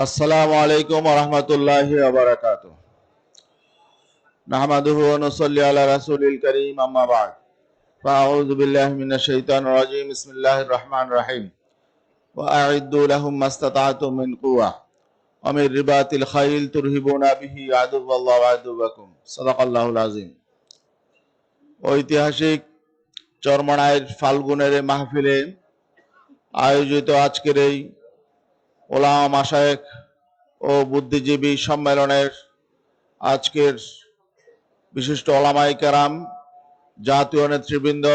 السلام عليكم ورحمة الله وبركاته نحمده ونصلي على رسول الكريم أما بعد فأعوذ بالله من الشيطان الرجيم بسم الله الرحمن الرحيم وأعدوا لهم ما استطعتم من قوة ومن رباط الخيل ترهبون به عدو الله وعدوكم صدق الله العظيم ঐতিহাসিক চরমনায়ের ফাল্গুনের এই মাহফিলে আয়োজিত আজকের এই ওলামা মাসায়েক ও বুদ্ধিজীবী সম্মেলনের আজকের বিশিষ্ট ওলামাই কেরাম, জাতীয় নেতৃবৃন্দ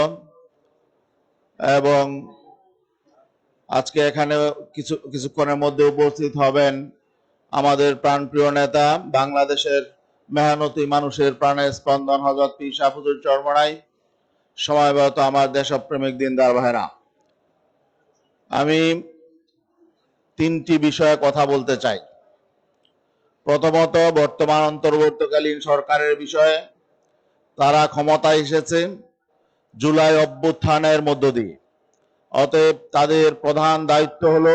এবং আজকে এখানে কিছু, কিছুক্ষণের মধ্যে উপস্থিত হবেন আমাদের প্রাণপ্রিয় নেতা, বাংলাদেশের মেহনতি মানুষের প্রাণের স্পন্দন হজরত পি শাহুজুর চরমনাই সময়বত আমার দেশপ্রেমিক দিনদার ভাইরা। আমি তিনটি বিষয়ে কথা বলতে চাই। প্রথমত, বর্তমান অন্তর্বর্তীকালীন সরকারের বিষয়ে। তারা ক্ষমতায় এসেছে জুলাই অভ্যুত্থানের মধ্য দিয়ে। অতএব তাদের প্রধান দায়িত্ব হলো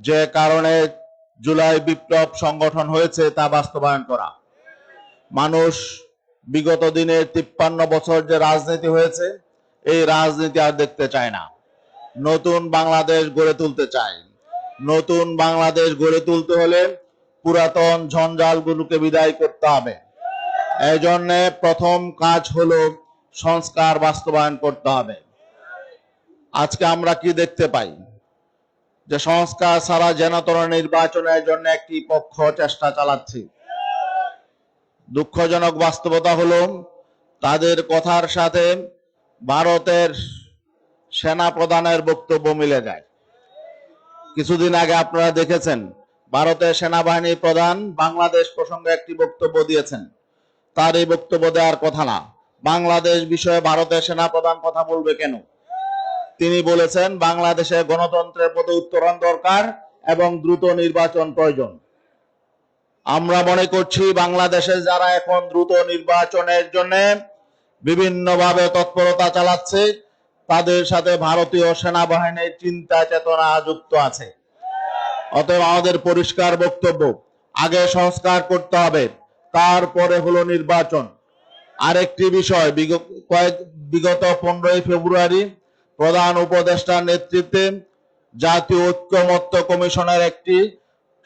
যে কারণে জুলাই বিপ্লব সংগঠন হয়েছে তা বাস্তবায়ন করা। মানুষ বিগত দিনে তিপ্পান্ন বছর যে রাজনীতি হয়েছে, এই রাজনীতি আর দেখতে চায় না। নতুন বাংলাদেশ গড়ে তুলতে চায়। নতুন বাংলাদেশ গড়ে তুলতে হলে পুরাতন ঝঞ্ঝাল ঝঞ্ঝালগুলোকে বিদায় করতে হবে। এই জন্য প্রথম কাজ হলো সংস্কার বাস্তবায়ন করতে হবে। আজকে আমরা কি দেখতে পাই? যে সংস্কার সারা জনতর নির্বাচনের জন্য একটি পক্ষ চেষ্টা চালাচ্ছে। দুঃখজনক বাস্তবতা হলো তাদের কথার সাথে ভারতের সেনা প্রধানের বক্তব্য মিলে যায়। কিছুদিন আগে আপনারা দেখেছেন, ভারতের সেনাবাহিনী প্রধান বাংলাদেশ প্রসঙ্গে একটি বক্তব্য দিয়েছেন। তার এই বক্তব্য দেওয়ার কথা না। বাংলাদেশ বিষয়ে ভারতের সেনা প্রধান কথা বলবে কেন? তিনি বলেছেন, বাংলাদেশে গণতন্ত্রের প্রতি উত্তরণ দরকার এবং দ্রুত নির্বাচন প্রয়োজন। আমরা মনে করছি, বাংলাদেশে যারা এখন দ্রুত নির্বাচনের জন্য বিভিন্নভাবে তৎপরতা চালাচ্ছে তাদের সাথে ভারতীয় সেনাবাহিনীর চিন্তা চেতনা যুক্ত আছে। অতএব আমাদের পরিষ্কার বক্তব্য, আগে সংস্কার করতে হবে, তারপরে হলো নির্বাচন। আরেকটি বিষয় কয়েক, বিগত পনেরোই ফেব্রুয়ারি প্রধান উপদেষ্টার নেতৃত্বে জাতীয় ঐক্যমত্য কমিশনের একটি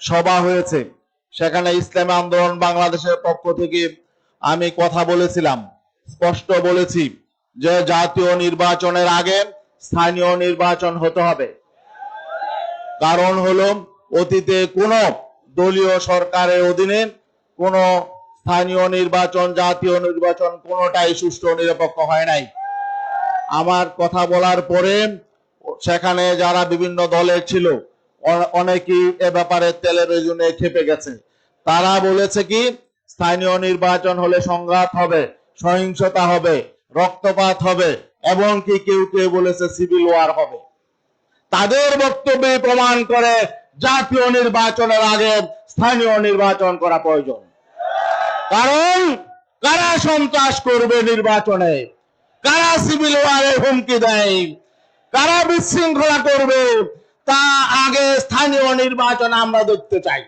সভা হয়েছে। সেখানে ইসলামী আন্দোলন বাংলাদেশের পক্ষ থেকে আমি কথা বলেছিলাম, স্পষ্ট বলেছি। যে জাতীয় নির্বাচনের আগে স্থানীয় নির্বাচন হতে হবে। কারণ হলো, অতীতে কোন দলীয় সরকারের অধীনে কোন স্থানীয় নির্বাচন, জাতীয় নির্বাচন কোনটাই সুষ্ঠু নিরপেক্ষ হয় নাই। আমার কথা বলার পরে সেখানে যারা বিভিন্ন দলের ছিল অনেকেই এ ব্যাপারে ওজনে খেপে গেছে। তারা বলেছে কি, স্থানীয় নির্বাচন হলে সংঘাত হবে, সহিংসতা হবে রক্তপাত হবে এবং কি কেউ কেউ বলেছে সিভিল ওয়ার হবে। তাদের বক্তব্যে প্রমাণ করে জাতীয় নির্বাচনের আগে স্থানীয় নির্বাচন করা প্রয়োজন। কারণ কারা সন্ত্রাস করবে নির্বাচনে? কারা সিভিল ওয়ারের হুমকি দেয়? কারা বিশৃঙ্খলা করবে? তা আগে স্থানীয় নির্বাচন আমরা দেখতে চাই।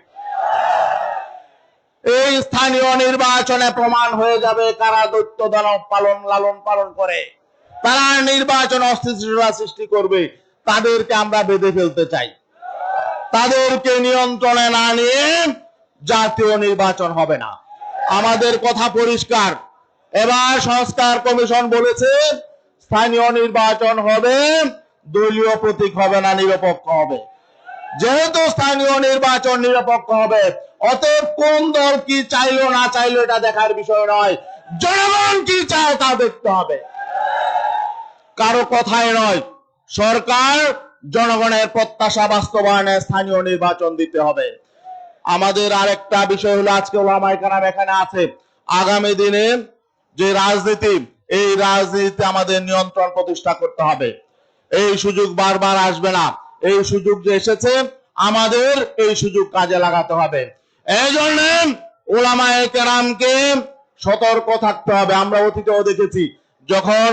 এই স্থানীয় নির্বাচনে প্রমাণ হয়ে যাবে কারা দৈত্য দানব পালন, লালন পালন করে। তারা নির্বাচন অস্থিতিশীলতা সৃষ্টি করবে, তাদেরকে আমরা বেঁধে ফেলতে চাই। তাদেরকে নিয়ন্ত্রণে না নিয়ে জাতীয় নির্বাচন হবে না। আমাদের কথা পরিষ্কার। এবার সংস্কার কমিশন বলেছে, স্থানীয় নির্বাচন হবে, দলীয় প্রতীক হবে না, নিরপেক্ষ হবে। যেহেতু স্থানীয় নির্বাচন নিরপেক্ষ হবে অতএব কোন দল কি চাইলো, না চাইলো, এটা দেখার বিষয় নয়। জনগণ কি চায়, তা দেখতে হবে। কারও কথায় নয়, সরকার জনগণের প্রত্যাশা বাস্তবায়নে স্থানীয় নির্বাচন দিতে হবে। আমাদের আরেকটা বিষয় হলো, আজকে ওলামাই কারাম এখানে আছে। আগামী দিনে যে রাজনীতি, এই রাজনীতিতে আমাদের নিয়ন্ত্রণ প্রতিষ্ঠা করতে হবে। এই সুযোগ বারবার আসবে না। এই সুযোগ যে এসেছে, আমাদের এই সুযোগ কাজে লাগাতে হবে। এই জন্য ওলামায়ে কেরামকে সতর্ক থাকতে হবে। আমরা অতীতেও দেখেছি, যখন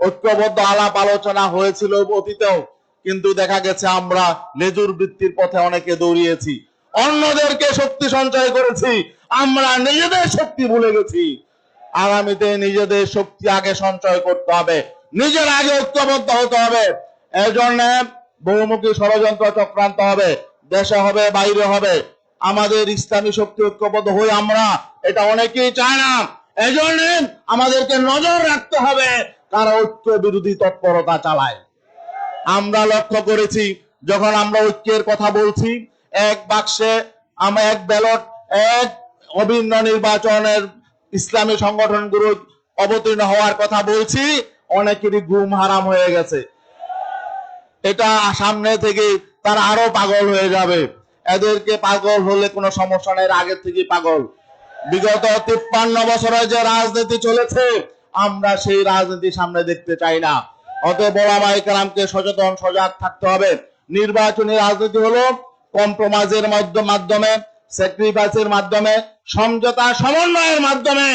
ঐক্যবদ্ধ আলাপ আলোচনা হয়েছিল অতীতেও, কিন্তু দেখা গেছে আমরা লেজুর বৃত্তির পথে অনেকে দৌড়িয়েছি। অন্যদেরকে শক্তি সঞ্চয় করেছি, আমরা নিজেদের শক্তি ভুলে গেছি। আগামীতে নিজেদের শক্তি আগে সঞ্চয় করতে হবে, নিজের আগে ঐক্যবদ্ধ হতে হবে। এই জন্য বহুমুখী ষড়যন্ত্র চক্রান্ত হবে, দেশে হবে, বাইরে হবে। আমাদের ইসলামী শক্তি ঐক্যবদ্ধ হই আমরা এটা অনেকেই চায় না। এজন্য আমাদেরকে নজর রাখতে হবে কারা ঐক্য বিরোধী তৎপরতা চালায়। আমরা লক্ষ্য করেছি, যখন আমরা ঐক্যের কথা বলছি, এক বাক্সে আমরা এক ব্যালট, এক অভিন্ন নির্বাচনের ইসলামী সংগঠনগুলো অবতীর্ণ হওয়ার কথা বলছি, অনেকেরই ঘুম হারাম হয়ে গেছে। এটা সামনে থেকে তারা আরও পাগল হয়ে যাবে। এদেরকে পাগল হলে কোনো সমস্যা নেই আগের থেকে পাগল। বিগত তিপ্পান্ন বছরে যে রাজনীতি চলেছে, আমরা সেই রাজনীতি সামনে দেখতে চাই না। অতএব ওলামাই কালামকে সচেতন, সজাগ থাকতে হবে। নির্বাচনী রাজনীতি হলো কম্প্রোমাইজের মাধ্যমে স্যাক্রিফাইসের মাধ্যমে, সমঝোতা, সমন্বয়ের মাধ্যমে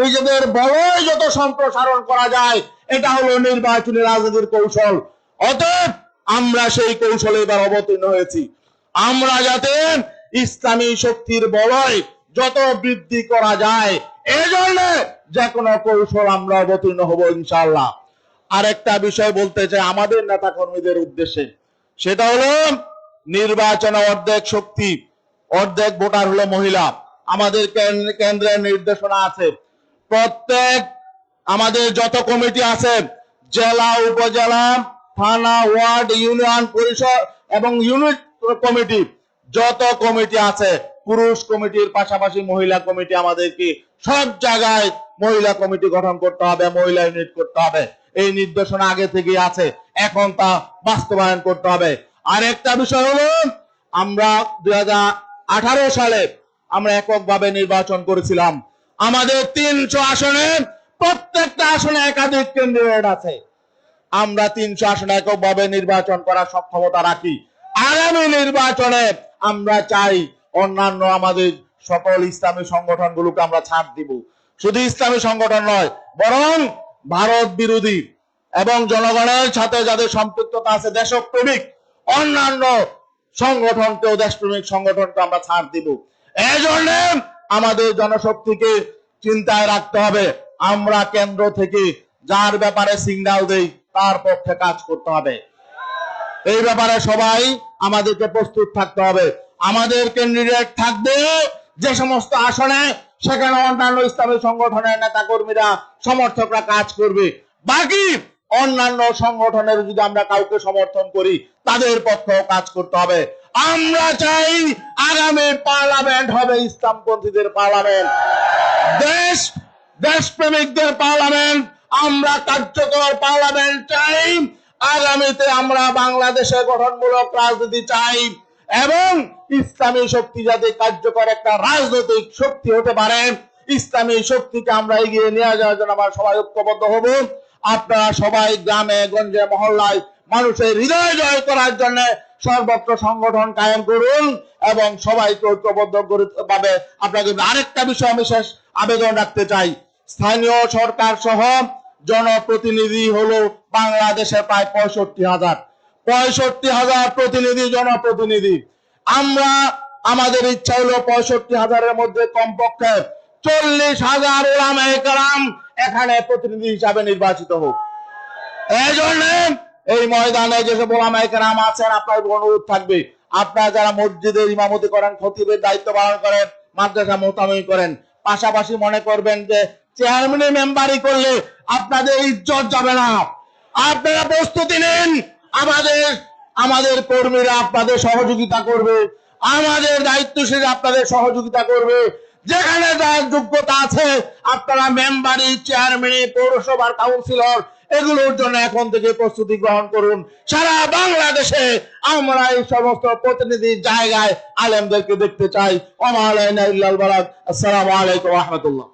নিজেদের বলয় যত সম্প্রসারণ করা যায়, এটা হলো নির্বাচনী রাজনীতির কৌশল। অতএব আমরা সেই কৌশলে এবার অবতীর্ণ হয়েছি। আমরা যাতে ইসলামী শক্তির বলয় যত বৃদ্ধি করা যায়, এজন্য যে কোনো কৌশল আমরা অবতীর্ণ হব ইনশাআল্লাহ। আরেকটা বিষয় বলতে চাই আমাদের নেতা কর্মীদের উদ্দেশ্যে। সেটা হলো নির্বাচনে অর্ধেক শক্তি, অর্ধেক ভোটার হলো মহিলা। আমাদের কেন- কেন্দ্রের নির্দেশনা আছে। প্রত্যেক আমাদের যত কমিটি আছে, জেলা, উপজেলা, থানা, ওয়ার্ড, ইউনিয়ন, পরিষদ এবং ইউনিট কমিটি, যত কমিটি আছে, পুরুষ কমিটির পাশাপাশি মহিলা কমিটি আমাদেরকে সব জায়গায় মহিলা কমিটি গঠন করতে হবে, মহিলা ইউনিট করতে হবে। এই নির্দেশনা আগে থেকে আছে, এখন তা বাস্তবায়ন করতে হবে। আরেকটা বিষয় হলো, আমরা দু হাজার আঠারো সালে আমরা এককভাবে নির্বাচন করেছিলাম। আমাদের তিনশো আসনে, প্রত্যেকটা আসনে একাধিক ক্যান্ডিডেট আছে। আমরা তিনশো আসনে এককভাবে নির্বাচন করার সক্ষমতা রাখি। আগামী নির্বাচনে আমরা চাই অন্যান্য আমাদের সকল ইসলামী সংগঠনগুলোকে আমরা ছাড় দিব। শুধু ইসলামী সংগঠন নয়, বরং ভারত বিরোধী এবং জনগণের সাথে যাদের সম্পৃক্ততা আছে দেশপ্রেমিক, অন্যান্য সংগঠনকেও দেশপ্রেমিক সংগঠনকে আমরা ছাড় দিব। এই জন্য আমাদের জনশক্তিকে চিন্তায় রাখতে হবে। আমরা কেন্দ্র থেকে যার ব্যাপারে সিগন্যাল দেই, তার পক্ষে কাজ করতে হবে। এই ব্যাপারে সবাই আমাদেরকে প্রস্তুত থাকতে হবে। আমাদের ক্যান্ডিডেট থাকবে যে সমস্ত আসনে সেখানে অন্যান্য ইসলামী সংগঠনের নেতা কর্মীরা সমর্থকরা কাজ করবে। বাকি অন্যান্য সংগঠনের যদি আমরা কাউকে সমর্থন করি, তাদের পক্ষেও কাজ করতে হবে। আমরা চাই আগামী পার্লামেন্ট হবে ইসলামপন্থীদের পার্লামেন্ট। দেশ, দেশপ্রেমিকদের পার্লামেন্ট। আমরা কার্যকর পার্লামেন্ট চাই। আগামীতে আমরা বাংলাদেশে গঠনমূলক রাজনীতি চাই এবং ইসলামী শক্তি যাতে কার্যকর একটা রাজনৈতিক শক্তি হতে পারে, ইসলামী শক্তিকে আমরা এগিয়ে নিয়ে যাওয়ার জন্য আমরা সবাই ঐক্যবদ্ধ হব। আপনারা সবাই গ্রামে, গঞ্জে, মহল্লায় মানুষের হৃদয় জয় করার জন্য সর্বত্র সংগঠন কায়েম করুন এবং সবাইকে ঐক্যবদ্ধ করে পাবে আপনাকে আরেকটা বিষয় আমি শেষ আবেদন রাখতে চাই। স্থানীয় সরকার সহ জনপ্রতিনিধি হলো বাংলাদেশে প্রায় পঁয়ষট্টি হাজার। পঁয়ষট্টি হাজার প্রতিনিধি, জনপ্রতিনিধি। আমরা, আমাদের ইচ্ছা হলো পঁয়ষট্টি হাজারের মধ্যে কমপক্ষে চল্লিশ হাজার কেরাম এখানে প্রতিনিধি হিসাবে নির্বাচিত হোক। এই জন্য এই ময়দানে যেসব ওলামায়ে কেরাম আছেন আপনার অনুরোধ থাকবে, আপনারা যারা মসজিদের ইমামতি করেন, খতিবের দায়িত্ব পালন করেন, মাদ্রাসা মোতামি করেন, পাশাপাশি মনে করবেন যে চেয়ারম্যান মেম্বারই করলে আপনাদের ইজ্জত যাবে না। আপনারা প্রস্তুতি নিন। আমাদের আমাদের কর্মীরা আপনাদের সহযোগিতা করবে। আমাদের দায়িত্বশীল আপনাদের সহযোগিতা করবে। যেখানে যার যোগ্যতা আছে, আপনারা মেম্বারি, চেয়ারম্যান, পৌরসভার কাউন্সিলর, এগুলোর জন্য এখন থেকে প্রস্তুতি গ্রহণ করুন। সারা বাংলাদেশে আমরা এই সমস্ত প্রতিনিধির জায়গায় আলেমদেরকে দেখতে চাই। ওমা আলাইনা আসসালামু আলাইকুম রাহমাতুল্লাহ।